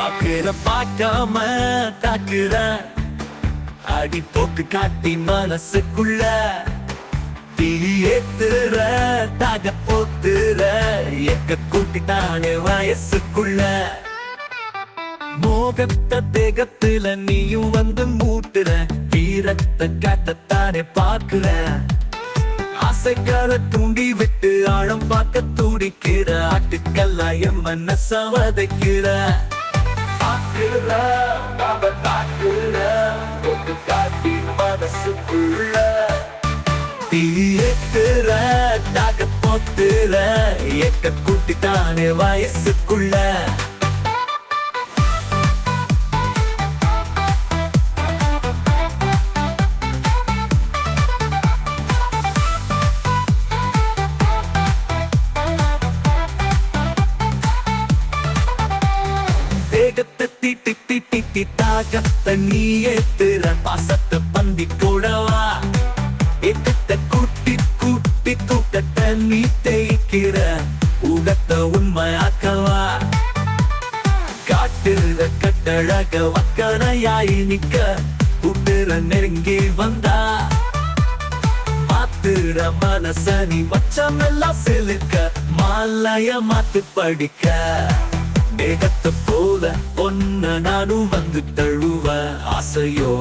பாக்குற பார்க்காம தாக்குற. அடி போக்கு காட்டி மனசுக்குள்ள. தீ ஏத்துற தாக போத்துற. எக்க கூட்டித்தானே வயசுக்குள்ள. மோகத்த தேகத்துல நீயும் வந்து மூட்டுற. வீரத்தை காட்டத்தானே பார்க்கிற. ஆசைக்கார தூண்டி விட்டு ஆழம் பார்க்க துடிக்கிற. ஆட்டுக்கல்லாயம் மனச வதைக்கிற. போத்துற எக்க கூட்டி தானே வயசுக்குள்ள. தேகத்தை தீட்டி தீட்டி தீட்டாகத்தை நீ ஏத்துற. பாசத்தை பந்தி கூடவா ஏக்கத்தை கூட்டி கூட்டி தூக்கத்தை நீ தேய்க்கிற உகத்தை உண்மையாக்கவா? காட்டிருந்த கட்டழக வக்கனையாய் நிக்க கூட்டுற நெருங்கி வந்தா? மாத்திர மனசனி நீ மச்சமெல்லாம் சிலுக்க மாலைய மாத்து படிக்க. மேகத்தை போல ஒன்ன நானும் வந்து தழுவ ஆசையோ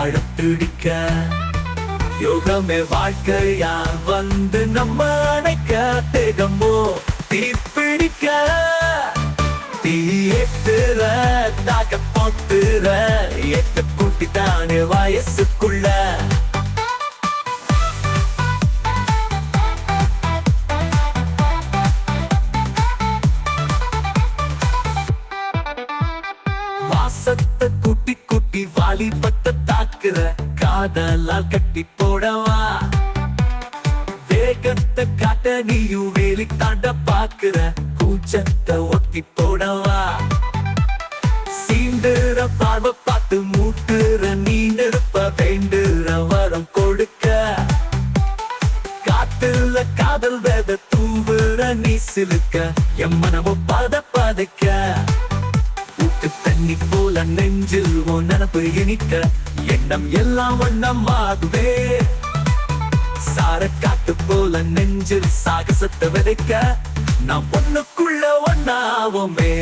அழப்பிடிக்க யோகமே வாழ்க்கையா வந்து நம்ம நாட்டகமோ தீப்பிடிக்க. தீயத்துற தாக்க போட்டுற. எட்டு கூட்டி தானே வயசுக்குள்ள. வாசத்தை குட்டி குட்டி வாலிபத்தை தாக்குற. காதலால் கட்டி போடவா? வேகத்தை காட்ட நீயும் வேலி தாண்ட பாக்குற கூச்சத்தை ஒட்டி போடவா. சீண்டுற பார்வை பார்த்து மூட்டுற. நீ நிறுப்ப வேண்டுற வரம் கொடுக்க. காத்துல காதல் வேத தூவுற நீ சிலுக்க. என் மனமும் பத பதைக்க. ஊட்டு தண்ணி போல நெஞ்சில் உன் நினப்பு இனிக்க. எண்ணம் எல்லாம் வண்ணம் ஆகுவே காட்டு நெஞ்சில் சாகசத்தை விதைக்க நாம் பொண்ணுக்குள்ள ஒண்ணாவோமே.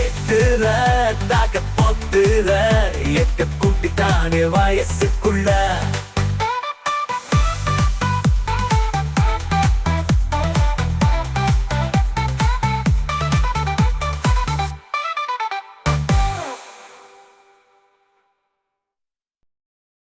ஏத்துற தாக போத்துற எக்க கூட்டித்தானே வயசுக்குள்ள.